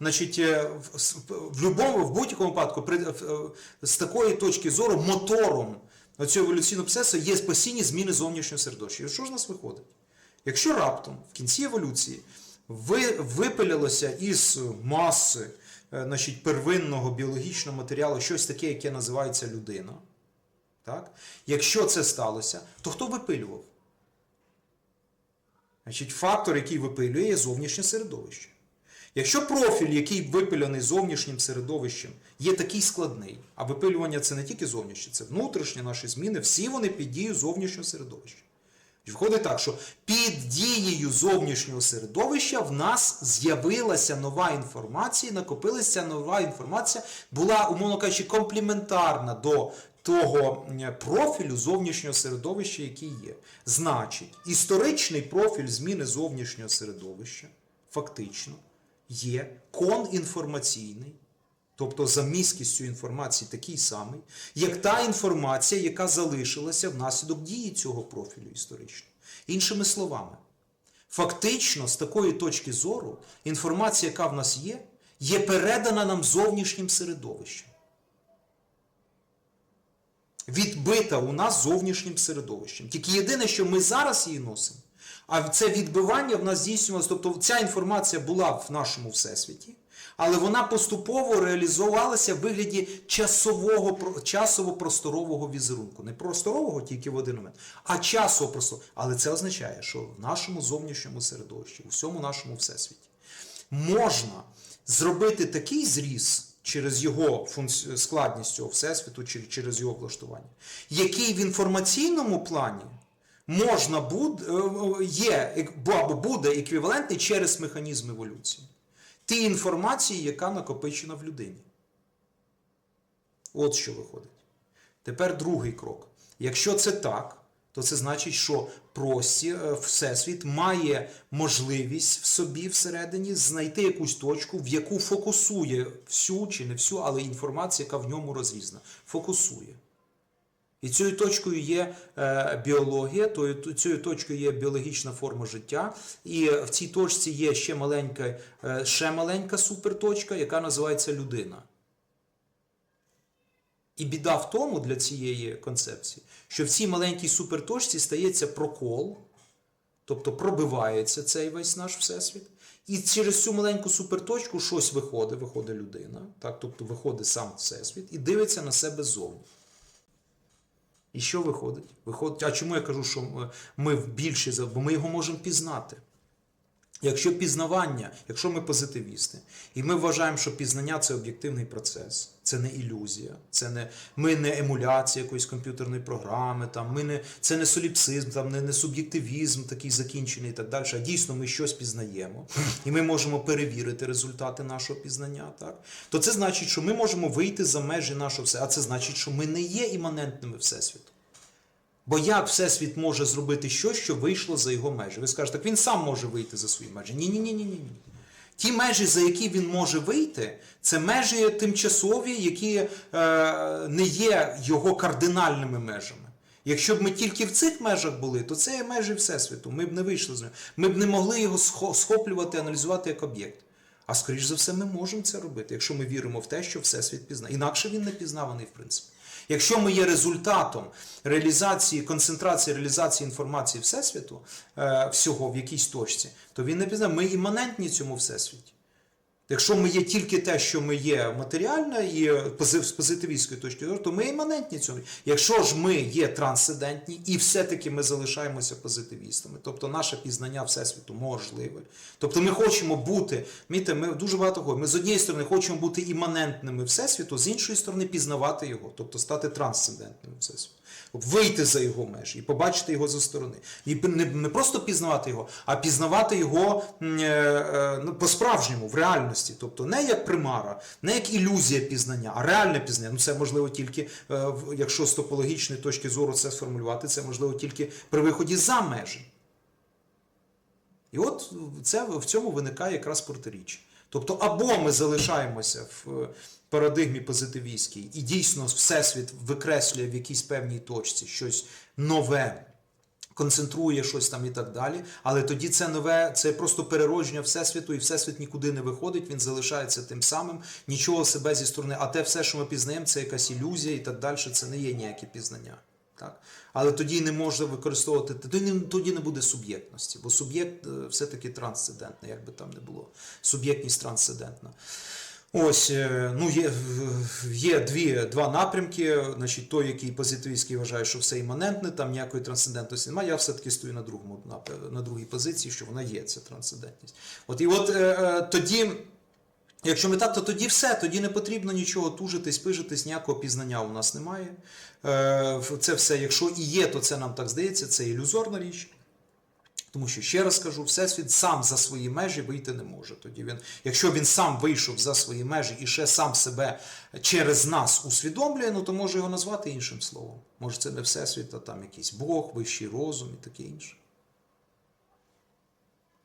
значить, е, в, любому, в будь-якому випадку, при, е, з такої точки зору, мотором цього еволюційного процесу є постійні зміни зовнішнього середовища. І що ж нас виходить? Якщо раптом в кінці еволюції ви, випилялося із маси е, значить, первинного біологічного матеріалу щось таке, яке називається людина, так? якщо це сталося, то хто випилював? Значить, фактор, який випилює, є зовнішнє середовище. Якщо профіль, який випилений зовнішнім середовищем, є такий складний, а випилювання це не тільки зовнішнє, це внутрішні наші зміни, всі вони під дією зовнішнього середовища. Виходить так, що під дією зовнішнього середовища в нас з'явилася нова інформація, накопилася нова інформація, була, умовно кажучи, комплементарна до того профілю зовнішнього середовища, який є. Значить, історичний профіль зміни зовнішнього середовища фактично є конінформаційний, тобто за місткістю інформації такий самий, як та інформація, яка залишилася внаслідок дії цього профілю історичного. Іншими словами, фактично, з такої точки зору, інформація, яка в нас є, є передана нам зовнішнім середовищем. Відбита у нас зовнішнім середовищем. Тільки єдине, що ми зараз її носимо, а це відбивання в нас здійснювалося, тобто ця інформація була в нашому всесвіті, але вона поступово реалізувалася в вигляді часового, часово-просторового візерунку. Не просторового тільки в один момент, а часово просторового. Але це означає, що в нашому зовнішньому середовищі, у всьому нашому всесвіті, можна зробити такий зріз через його складність цього всесвіту, чи через його влаштування, який в інформаційному плані можна буде, є або буде еквівалентний через механізм еволюції. Тій інформації, яка накопичена в людині. От що виходить. Тепер другий крок. Якщо це так, то це значить, що простір, е, Всесвіт має можливість в собі всередині знайти якусь точку, в яку фокусує всю чи не всю, але інформація, яка в ньому розрізана. Фокусує. І цією точкою є е, біологія, цією точкою є біологічна форма життя. І в цій точці є ще маленька, е, ще маленька суперточка, яка називається людина. І біда в тому для цієї концепції, що в цій маленькій суперточці стається прокол, тобто пробивається цей весь наш всесвіт. І через цю маленьку суперточку щось виходить, виходить людина, так, тобто виходить сам всесвіт і дивиться на себе ззовні. І що виходить? Виходить, а чому я кажу, що ми- в більші бо ми його можемо пізнати. Якщо пізнавання, якщо ми позитивісти, і ми вважаємо, що пізнання це об'єктивний процес, це не ілюзія, це не ми не емуляція якоїсь комп'ютерної програми, там ми не це не соліпсизм, там не, не суб'єктивізм такий закінчений і так далі. А дійсно ми щось пізнаємо, і ми можемо перевірити результати нашого пізнання. Так то це значить, що ми можемо вийти за межі нашого все, а це значить, що ми не є іманентними всесвіту. Бо як Всесвіт може зробити щось, що вийшло за його межі? Ви скажете, так він сам може вийти за свої межі. Ні, ні, ні, ні, ні. Ті межі, за які він може вийти, це межі тимчасові, які е, не є його кардинальними межами. Якщо б ми тільки в цих межах були, то це є межі Всесвіту. Ми б не вийшли з нього. Ми б не могли його схоплювати, аналізувати як об'єкт. А скоріш за все, ми можемо це робити, якщо ми віримо в те, що Всесвіт пізнає. Інакше він не пізнаваний, в принципі. Якщо ми є результатом реалізації, концентрації реалізації інформації Всесвіту, е, всього в якійсь точці, то він не пізнає. Ми іманентні цьому Всесвіті. Якщо ми є тільки те, що ми є матеріальне і з позитивістської точки зору, то ми іманентні цьому. Якщо ж ми є трансцендентні і все-таки ми залишаємося позитивістами, тобто наше пізнання Всесвіту можливе. Тобто ми хочемо бути, міте, ми дуже багато говоримо, ми з однієї сторони хочемо бути іманентними Всесвіту, з іншої сторони пізнавати його, тобто стати трансцендентним Всесвіту. Вийти за його межі і побачити його зі сторони. І не, просто пізнавати його, а пізнавати його е, е, ну, по-справжньому, в реальності. Тобто не як примара, не як ілюзія пізнання, а реальне пізнання. Ну це можливо тільки, е, якщо з топологічної точки зору це сформулювати, це можливо тільки при виході за межі. І от це, в цьому виникає якраз протиріччя. Тобто, або ми залишаємося в е, парадигмі позитивістській, і дійсно Всесвіт викреслює в якійсь певній точці щось нове, концентрує щось там і так далі. Але тоді це нове, це просто переродження Всесвіту, і Всесвіт нікуди не виходить, він залишається тим самим, нічого себе зі сторони. А те все, що ми пізнаємо, це якась ілюзія і так далі, це не є ніякі пізнання. Так? Але тоді не можна використовувати, тоді не, тоді не буде суб'єктності, бо суб'єкт е, все-таки трансцендентний, як би там не було. Суб'єктність трансцендентна. Ось, е, ну є, є дві, два напрямки. Значить, той, який позитивістський вважає, що все іманентне, там ніякої трансцендентності немає. Я все-таки стою на другому на другій позиції, що вона є, ця трансцендентність. От і от е, е, тоді. Якщо ми так, то тоді все, тоді не потрібно нічого тужитись, пижитись, ніякого пізнання у нас немає. Це все, якщо і є, то це нам так здається, це ілюзорна річ. Тому що ще раз кажу, всесвіт сам за свої межі вийти не може. Тоді він, якщо він сам вийшов за свої межі і ще сам себе через нас усвідомлює, ну то може його назвати іншим словом. Може, це не всесвіт, а там якийсь Бог, вищий розум і таке інше.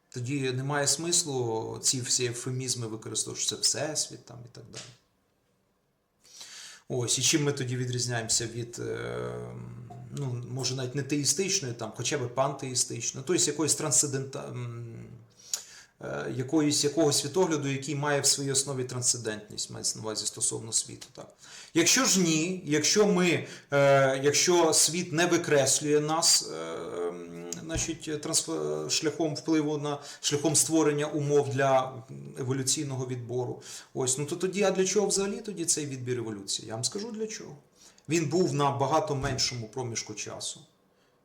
Тоді немає смислу ці всі ефемізми використовувати, що це всесвіт там і так далі. Ось, і чим ми тоді відрізняємося від, е, ну, може, навіть не теїстичної, там, хоча б пантеїстичної, тобто якоїсь трансцендента, е, якоїсь, якогось світогляду, який має в своїй основі трансцендентність, мається на увазі стосовно світу. Так. Якщо ж ні, якщо ми, е, якщо світ не викреслює нас, е, м, значить, трансфер, шляхом впливу на шляхом створення умов для еволюційного відбору, ось, ну то тоді, а для чого взагалі тоді цей відбір еволюції? Я вам скажу для чого. Він був на багато меншому проміжку часу.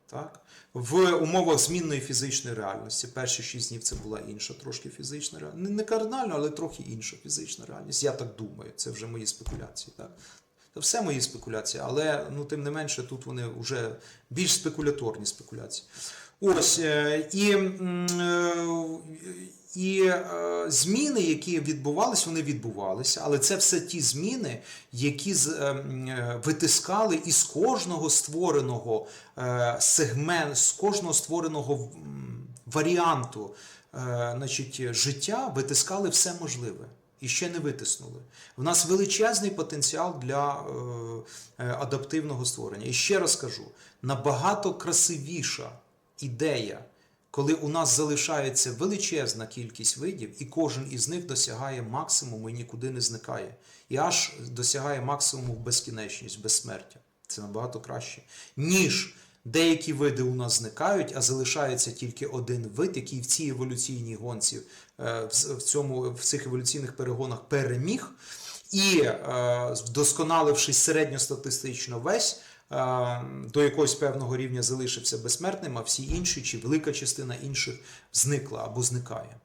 Так? В умовах змінної фізичної реальності. Перші шість днів це була інша трошки фізична реальність. Не кардинально, але трохи інша фізична реальність. Я так думаю, це вже мої спекуляції. Так? Це все мої спекуляції, але ну, тим не менше тут вони вже більш спекуляторні спекуляції. Ось е, і, е, і е, зміни, які відбувалися, вони відбувалися, але це все ті зміни, які витискали із кожного створеного е, сегмент, з кожного створеного варіанту значить, життя, витискали все можливе. І ще не витиснули. В нас величезний потенціал для е, адаптивного створення. І ще раз кажу: набагато красивіша ідея, коли у нас залишається величезна кількість видів, і кожен із них досягає максимуму і нікуди не зникає. І аж досягає максимуму в безкінечність, безсмертя. Це набагато краще, ніж деякі види у нас зникають, а залишається тільки один вид, який в цій еволюційній гонці, е, в цьому, в цих еволюційних перегонах переміг. І е, вдосконалившись середньостатистично весь, е, до якогось певного рівня залишився безсмертним, а всі інші чи велика частина інших зникла або зникає.